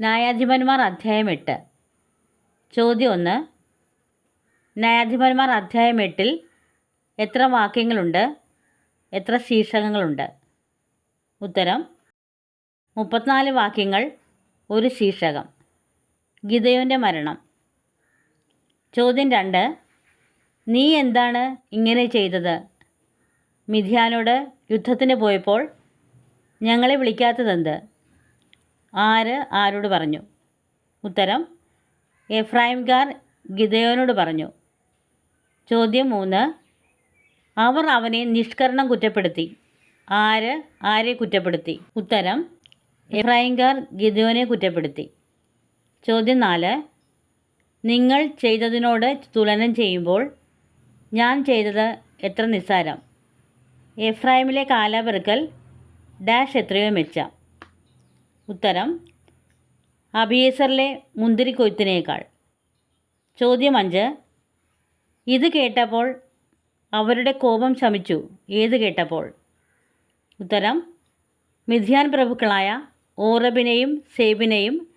ന്യായാധിപന്മാർ അധ്യായം എട്ട്. ചോദ്യം ഒന്ന്. ന്യായാധിപന്മാർ അധ്യായം എട്ടിൽ എത്ര വാക്യങ്ങളുണ്ട്? എത്ര ശീർഷകങ്ങളുണ്ട്? ഉത്തരം. മുപ്പത്തിനാല് വാക്യങ്ങൾ ഒരു ശീർഷകം. ഗിതയോന്റെ മരണം. ചോദ്യം രണ്ട്. നീ എന്താണ് ഇങ്ങനെ ചെയ്തത്? മിഥ്യാനോട് യുദ്ധത്തിന് പോയപ്പോൾ ഞങ്ങളെ വിളിക്കാത്തതെന്ത്? ആര് ആരോട് പറഞ്ഞു? ഉത്തരം എഫ്രായിംകാർ ഗിദയോനോട് പറഞ്ഞു. ചോദ്യം മൂന്ന് അവർ അവനെ നിഷ്കരണം കുറ്റപ്പെടുത്തി. ആര് ആരെ കുറ്റപ്പെടുത്തി? ഉത്തരം എഫ്രായിംകാർ ഗിദയോനെ കുറ്റപ്പെടുത്തി. ചോദ്യം നാല് നിങ്ങൾ ചെയ്തതിനോട് തുലനം ചെയ്യുമ്പോൾ ഞാൻ ചെയ്തത് എത്ര നിസ്സാരം? എഫ്രൈമിലെ കാലാപെറുക്കൽ ഡാഷ് എത്രയോ മെച്ചം. ഉത്തരം അബിയേസറിലെ മുന്തിരിക്കൊയ്ത്തിനേക്കാൾ. ചോദ്യം അഞ്ച് ഇത് കേട്ടപ്പോൾ അവരുടെ കോപം ശമിച്ചു. ഏത് കേട്ടപ്പോൾ? ഉത്തരം മിഥ്യാൻ പ്രഭുക്കളായ ഓറബിനെയും സേബിനെയും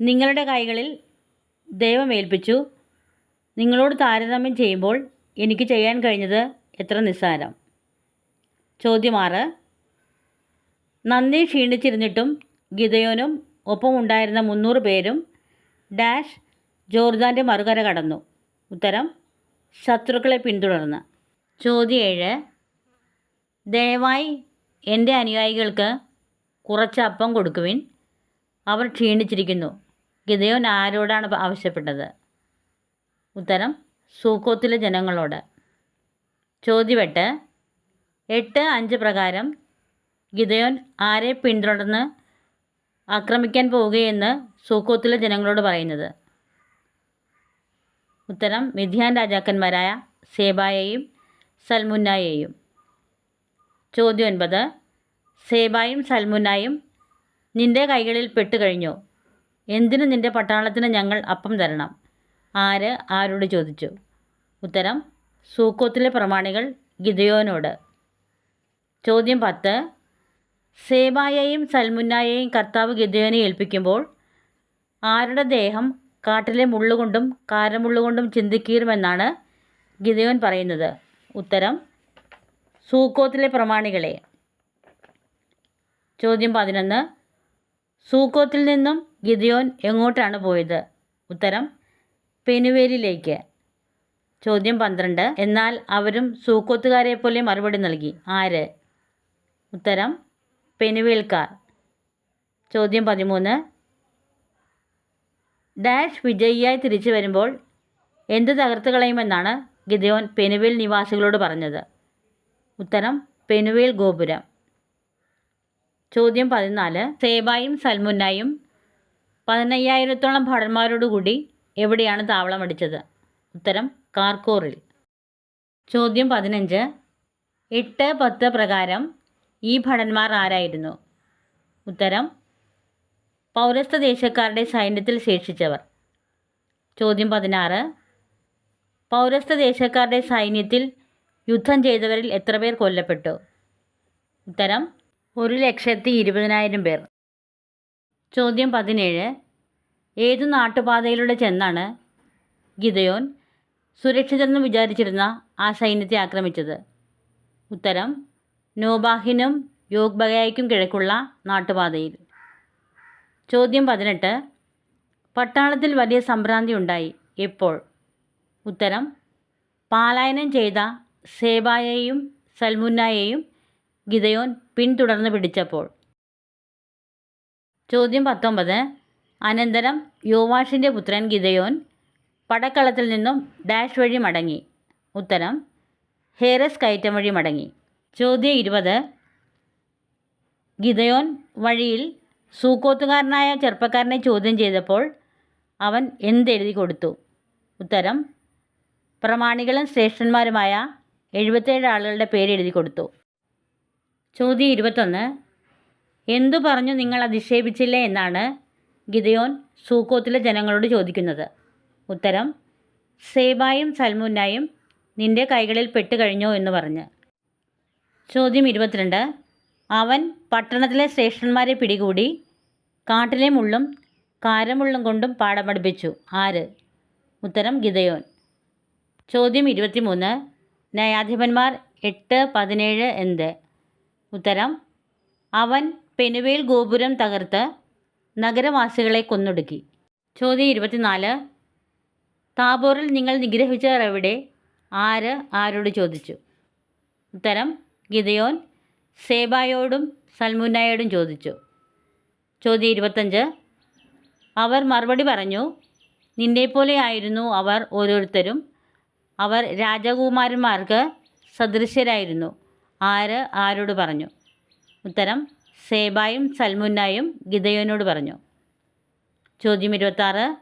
നിങ്ങളുടെ കൈകളിൽ ദൈവമേൽപ്പിച്ചു നിങ്ങളോട് താരതമ്യം ചെയ്യുമ്പോൾ എനിക്ക് ചെയ്യാൻ കഴിഞ്ഞത് എത്ര നിസ്സാരം. ചോദ്യമാറ് നന്ദി ക്ഷീണിച്ചിരുന്നിട്ടും ഗിതയോനും ഒപ്പമുണ്ടായിരുന്ന മുന്നൂറ് പേരും ഡാഷ് ജോർദാന്റെ മറുകര കടന്നു. ഉത്തരം ശത്രുക്കളെ പിന്തുടർന്ന്. ചോദ്യം ഏഴ് ദയവായി എന്റെ അനുയായികൾക്ക് കുറച്ച് അപ്പം കൊടുക്കുവിൻ. അവർ ക്ഷീണിച്ചിരിക്കുന്നു. ഗിതയോൻ ആരോടാണ് ആവശ്യപ്പെട്ടത്? ഉത്തരം സൂക്കോത്തിലെ ജനങ്ങളോട്. ചോദ്യം എട്ട് അഞ്ച് പ്രകാരം ഗിതയോൻ ആരെ പിന്തുടർന്ന് ആക്രമിക്കാൻ പോവുകയെന്ന് സൂക്കോത്തിലെ ജനങ്ങളോട് പറയുന്നത്. ഉത്തരം മിഥ്യാൻ രാജാക്കന്മാരായ സേബായെയും സൽമുന്നായെയും. ചോദ്യം ഒൻപത് സേബായും സൽമുന്നായും നിന്റെ കൈകളിൽ പെട്ടുകഴിഞ്ഞു? എന്തിനു നിന്റെ പട്ടാളത്തിന് ഞങ്ങൾ അപ്പം തരണം? ആര് ആരോട് ചോദിച്ചു? ഉത്തരം സൂക്കോത്തിലെ പ്രമാണികൾ ഗിദയോനോട്. ചോദ്യം പത്ത് സേബായെയും സൽമുന്നായെയും കർത്താവ് ഗിദയോനെ ഏൽപ്പിക്കുമ്പോൾ ആരുടെ ദേഹം കാട്ടിലെ മുള്ളുകൊണ്ടും കാരമുള്ളുകൊണ്ടും ചിന്തിക്കീറുമെന്നാണ് ഗിദയോൻ പറയുന്നത്. ഉത്തരം സൂക്കോത്തിലെ പ്രമാണികളെ. ചോദ്യം പതിനൊന്ന് സൂക്കോത്തിൽ നിന്നും ഗിദയോൻ എങ്ങോട്ടാണ് പോയത്? ഉത്തരം പെനുവേലിലേക്ക്. ചോദ്യം പന്ത്രണ്ട് എന്നാൽ അവരും സൂക്കോത്തുകാരെ പോലെ മറുപടി നൽകി. ആര്? ഉത്തരം പെനുവേൽക്കാർ. ചോദ്യം പതിമൂന്ന്. ഡാഷ് വിജയിയായി തിരിച്ചു വരുമ്പോൾ എന്ത് തകർത്ത് കളയുമെന്നാണ് ഗിദയോൻ പെനുവേൽ നിവാസികളോട് പറഞ്ഞത്. ഉത്തരം പെനുവേൽ ഗോപുരം. ചോദ്യം പതിനാല്. സേബായും സൽമുന്നായും പതിനയ്യായിരത്തോളം ഭടന്മാരോടുകൂടി എവിടെയാണ് താവളം അടിച്ചത്? ഉത്തരം കാർക്കോറിൽ. ചോദ്യം പതിനഞ്ച്. എട്ട് പത്ത് പ്രകാരം ഈ ഭടന്മാർ ആരായിരുന്നു? ഉത്തരം പൗരസ്ത്യ ദേശക്കാരുടെ സൈന്യത്തിൽ ശേഷിച്ചവർ. ചോദ്യം പതിനാറ് പൗരസ്ത്യ ദേശക്കാരുടെ സൈന്യത്തിൽ യുദ്ധം ചെയ്തവരിൽ എത്ര പേർ കൊല്ലപ്പെട്ടു? ഉത്തരം ഒരു ലക്ഷത്തി ഇരുപതിനായിരം പേർ. ചോദ്യം പതിനേഴ് ഏതു നാട്ടുപാതയിലൂടെ ചെന്നാണ് ഗിതയോൻ സുരക്ഷിതെന്ന് വിചാരിച്ചിരുന്ന ആ സൈന്യത്തെ ആക്രമിച്ചത്? ഉത്തരം നോബാഹിനും യോഗ്ബഗായ്ക്കും കിഴക്കുള്ള നാട്ടുപാതയിൽ. ചോദ്യം പതിനെട്ട്. പട്ടാളത്തിൽ വലിയ സംഭ്രാന്തി ഉണ്ടായി. എപ്പോൾ? ഉത്തരം പാലായനം ചെയ്ത സേബായെയും സൽമുന്നായെയും ഗിതയോൻ പിന്തുടർന്ന് പിടിച്ചപ്പോൾ. ചോദ്യം പത്തൊമ്പത്. അനന്തരം യോവാഷിന്റെ പുത്രൻ ഗിതയോൻ പടക്കളത്തിൽ നിന്നും ഡാഷ് വഴി മടങ്ങി. ഉത്തരം ഹേറസ് കയറ്റം വഴി മടങ്ങി. ചോദ്യം ഇരുപത്. ഗിതയോൻ വഴിയിൽ സൂക്കോത്തുകാരനായ ചെറുപ്പക്കാരനെ ചോദ്യം ചെയ്തപ്പോൾ അവൻ എന്തെഴുതി കൊടുത്തു? ഉത്തരം പ്രമാണികളും ശ്രേഷ്ഠന്മാരുമായ എഴുപത്തേഴ് ആളുകളുടെ പേര് എഴുതി കൊടുത്തു. ചോദ്യം ഇരുപത്തൊന്ന് എന്തു പറഞ്ഞു നിങ്ങൾ അധിക്ഷേപിച്ചില്ലേ എന്നാണ് ഗിതയോൻ സൂക്കോത്തിലെ ജനങ്ങളോട് ചോദിക്കുന്നത്. ഉത്തരം സേബായും സൽമുന്നായും നിന്റെ കൈകളിൽ പെട്ടുകഴിഞ്ഞോ എന്ന് പറഞ്ഞ്. ചോദ്യം ഇരുപത്തിരണ്ട്. അവൻ പട്ടണത്തിലെ ശ്രേഷ്ഠന്മാരെ പിടികൂടി കാട്ടിലെ മുള്ളും കാരമുള്ളും കൊണ്ടും പാഠം പഠിപ്പിച്ചു. ആര്? ഉത്തരം ഗിതയോൻ ചോദ്യം ഇരുപത്തിമൂന്ന്. ന്യായാധിപന്മാർ എട്ട് പതിനേഴ് എന്ത്? ഉത്തരം അവൻ പെനുവേൽ ഗോപുരം തകർത്ത് നഗരവാസികളെ കൊന്നൊടുക്കി. ചോദ്യം ഇരുപത്തിനാല്. താബോറിൽ നിങ്ങൾ നിഗ്രഹിച്ചവർ എവിടെ? ആര്? ആരോട് ചോദിച്ചു. ഉത്തരം ഗിതയോൻ സേബായോടും സൽമുന്നായോടും ചോദിച്ചു. ചോദ്യം ഇരുപത്തഞ്ച്. അവർ മറുപടി പറഞ്ഞു നിന്നെപ്പോലെയായിരുന്നു അവർ ഓരോരുത്തരും. അവർ രാജകുമാരന്മാർക്ക് സദൃശ്യരായിരുന്നു ആര് ആരോട് പറഞ്ഞു? ഉത്തരം സേബായും സൽമുന്നായും ഗിതയോനോട് പറഞ്ഞു. ചോദ്യം ഇരുപത്താറ്.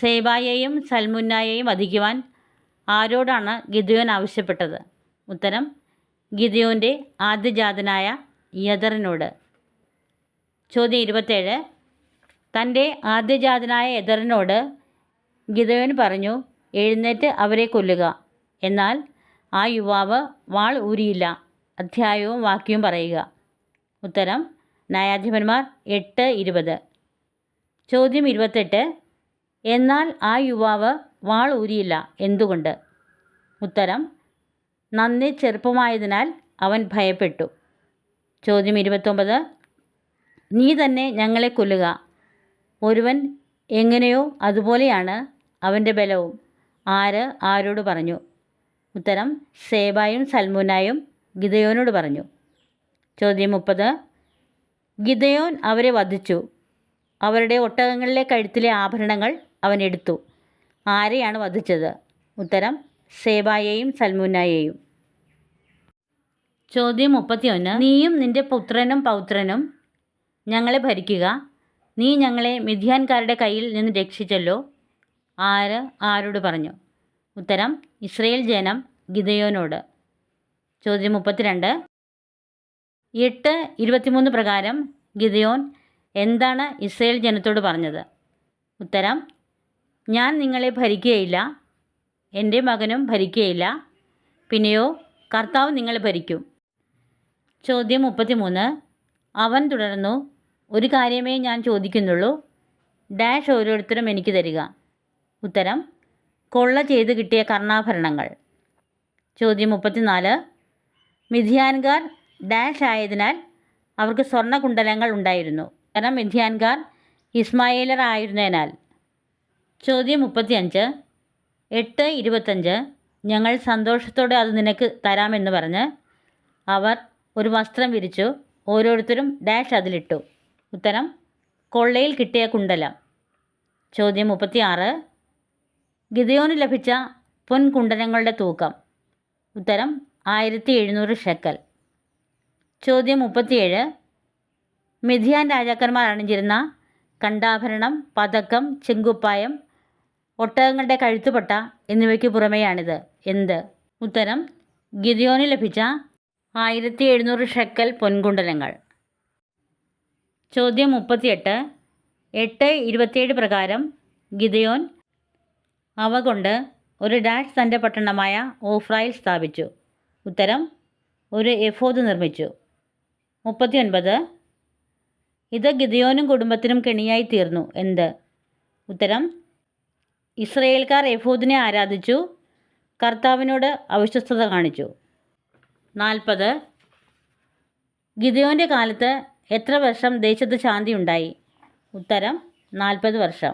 സേബായെയും സൽമുന്നായെയും വധിക്കുവാൻ ആരോടാണ് ഗിദയോൻ ആവശ്യപ്പെട്ടത്? ഉത്തരം ഗിദയോന്റെ ആദ്യജാതനായ യദറിനോട്. ചോദ്യം ഇരുപത്തേഴ്. തന്റെ ആദ്യജാതനായ യദറിനോട് ഗിദയോൻ പറഞ്ഞു എഴുന്നേറ്റ് അവരെ കൊല്ലുക. എന്നാൽ ആ യുവാവ് വാൾ ഊരിയില്ല. അധ്യായവും വാക്യവും പറയുക. ഉത്തരം ന്യായാധിപന്മാർ എട്ട് ഇരുപത്. ചോദ്യം ഇരുപത്തെട്ട്. എന്നാൽ ആ യുവാവ് വാൾ ഊരിയില്ല. എന്തുകൊണ്ട്? ഉത്തരം നന്നേ ചെറുപ്പമായതിനാൽ അവൻ ഭയപ്പെട്ടു. ചോദ്യം ഇരുപത്തൊമ്പത്. നീ തന്നെ ഞങ്ങളെ കൊല്ലുക. ഒരുവൻ എങ്ങനെയോ അതുപോലെയാണ് അവന്റെ ബലവും ആര് ആരോട് പറഞ്ഞു? ഉത്തരം സേബായും സൽമുനായും ഗിതയോനോട് പറഞ്ഞു. ചോദ്യം മുപ്പത്. ഗിതയോൻ അവരെ വധിച്ചു. അവരുടെ ഒട്ടകങ്ങളിലെ കഴുത്തിലെ ആഭരണങ്ങൾ അവൻ എടുത്തു. ആരെയാണ് വധിച്ചത്? ഉത്തരം സേബായെയും സൽമുനായെയും ചോദ്യം മുപ്പത്തിയൊന്ന്. നീയും നിന്റെ പുത്രനും പൗത്രനും ഞങ്ങളെ ഭരിക്കുക. നീ ഞങ്ങളെ മിഥ്യാൻകാരുടെ കയ്യിൽ നിന്ന് രക്ഷിച്ചല്ലോ. ആര് ആരോട് പറഞ്ഞു? ഉത്തരം ഇസ്രയേൽ ജനം ഗിതയോനോട് ചോദ്യം മുപ്പത്തിരണ്ട്. എട്ട് ഇരുപത്തിമൂന്ന് പ്രകാരം ഗിതയോൻ എന്താണ് ഇസ്രയേൽ ജനത്തോട് പറഞ്ഞത്? ഉത്തരം ഞാൻ നിങ്ങളെ ഭരിക്കുകയില്ല. എന്റെ മകനും ഭരിക്കുകയില്ല പിന്നെയോ കർത്താവ് നിങ്ങളെ ഭരിക്കും. ചോദ്യം മുപ്പത്തിമൂന്ന്. അവൻ തുടർന്നു ഒരു കാര്യമേ ഞാൻ ചോദിക്കുന്നുള്ളൂ. ഡാഷ് ഓരോരുത്തരും എനിക്ക് തരിക. ഉത്തരം കൊള്ള ചെയ്ത് കിട്ടിയ കർണാഭരണങ്ങൾ. ചോദ്യം മുപ്പത്തിനാല്. മിഥിയാൻകാർ ഡാഷ് ആയതിനാൽ അവർക്ക് സ്വർണകുണ്ടലങ്ങൾ ഉണ്ടായിരുന്നു. കാരണം മിഥിയാൻകാർ ഇസ്മായേലർ ആയിരുന്നതിനാൽ. ചോദ്യം മുപ്പത്തിയഞ്ച്. എട്ട് ഇരുപത്തഞ്ച്. ഞങ്ങൾ സന്തോഷത്തോടെ അത് നിനക്ക് തരാമെന്ന് പറഞ്ഞ് അവർ ഒരു വസ്ത്രം വിരിച്ചു. ഓരോരുത്തരും ഡാഷ് അതിലിട്ടു. ഉത്തരം കൊള്ളയിൽ കിട്ടിയ കുണ്ടലം. ചോദ്യം മുപ്പത്തിയാറ്. ഗിതയോന് ലഭിച്ച പൊൻകുണ്ടലങ്ങളുടെ തൂക്കം. ഉത്തരം ആയിരത്തി എഴുന്നൂറ് ഷെക്കൽ. ചോദ്യം മുപ്പത്തിയേഴ്. മിഥിയാൻ രാജാക്കന്മാർ അണിഞ്ഞിരുന്ന കണ്ടാഭരണം പതക്കം ചെങ്കുപ്പായം ഒട്ടകങ്ങളുടെ കഴുത്തുപൊട്ട എന്നിവയ്ക്ക് പുറമെയാണിത്. എന്ത്? ഉത്തരം ഗിദിയോന് ലഭിച്ച ആയിരത്തി എഴുന്നൂറ് ഷെക്കൽ പൊൻകുണ്ടലങ്ങൾ. ചോദ്യം മുപ്പത്തിയെട്ട് എട്ട് ഇരുപത്തിയേഴ് പ്രകാരം ഗിദയോൻ അവ കൊണ്ട് ഒരു ഡാഷ് തന്റെ പട്ടണമായ ഓഫ്രായിൽ സ്ഥാപിച്ചു. ഉത്തരം ഒരു എഫോദ് നിർമ്മിച്ചു. മുപ്പത്തിയൊൻപത് ഇത് ഗിദയോനും കുടുംബത്തിനും കെണിയായി തീർന്നു. എന്ത്? ഉത്തരം ഇസ്രയേൽക്കാർ യഹൂദിനെ ആരാധിച്ചു കർത്താവിനോട് അവിശ്വസ്തത കാണിച്ചു. നാൽപ്പത്. ഗിദയോന്റെ കാലത്ത് എത്ര വർഷം ദേശത്ത് ശാന്തി ഉണ്ടായി? ഉത്തരം നാൽപ്പത് വർഷം.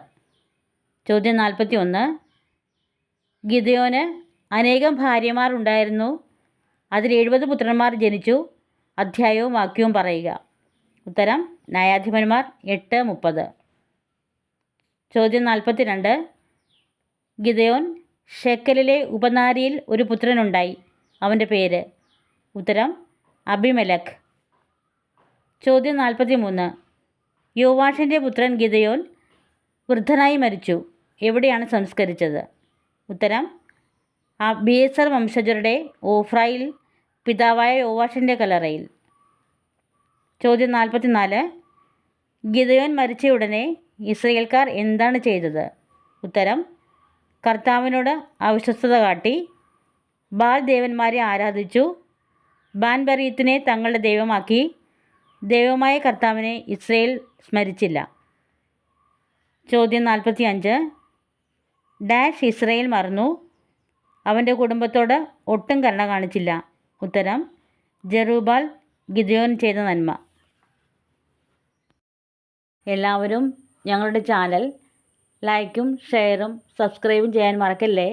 ചോദ്യം നാൽപ്പത്തി ഒന്ന് ഗിദയോന് അനേകം ഭാര്യമാർ ഉണ്ടായിരുന്നു. അതിൽ എഴുപത് പുത്രന്മാർ ജനിച്ചു. അധ്യായവും വാക്യവും പറയുക. ഉത്തരം ന്യായാധിപന്മാർ എട്ട് മുപ്പത്. ചോദ്യം നാൽപ്പത്തി രണ്ട് ഗിദയോൻ ഷെക്കലിലെ ഉപനാരിയിൽ ഒരു പുത്രനുണ്ടായി. അവന്റെ പേര് ഉത്തരം അബിമെലക് ചോദ്യം നാൽപ്പത്തി മൂന്ന് യോവാഷിന്റെ പുത്രൻ ഗിദയോൻ വൃദ്ധനായി മരിച്ചു. എവിടെയാണ് സംസ്കരിച്ചത്? ഉത്തരം അബിയേസർ വംശജരുടെ ഓഫ്രയിൽ പിതാവായ യോവാഷിന്റെ കലറയിൽ ചോദ്യം നാൽപ്പത്തിനാല് ഗിദയോൻ മരിച്ചയുടനെ ഇസ്രയേൽക്കാർ എന്താണ് ചെയ്തത്? ഉത്തരം കർത്താവിനോട് അവിശ്വസ്തത കാട്ടി. ബാൽ ദേവന്മാരെ ആരാധിച്ചു. ബാൻബറീത്തിനെ തങ്ങളുടെ ദൈവമാക്കി. ദൈവമായ കർത്താവിനെ ഇസ്രയേൽ സ്മരിച്ചില്ല. ചോദ്യം നാൽപ്പത്തി അഞ്ച് ഡാഷ് ഇസ്രയേൽ മറന്നു. അവന്റെ കുടുംബത്തോട് ഒട്ടും കരുണ കാണിച്ചില്ല. ഉത്തരം ജെറൂബാൽ ഗിദയോൻ ചെയ്ത നന്മ. എല്ലാവരും ഞങ്ങളുടെ ചാനൽ ലൈക്കും ഷെയറും സബ്സ്ക്രൈബും ചെയ്യാൻ മറക്കല്ലേ?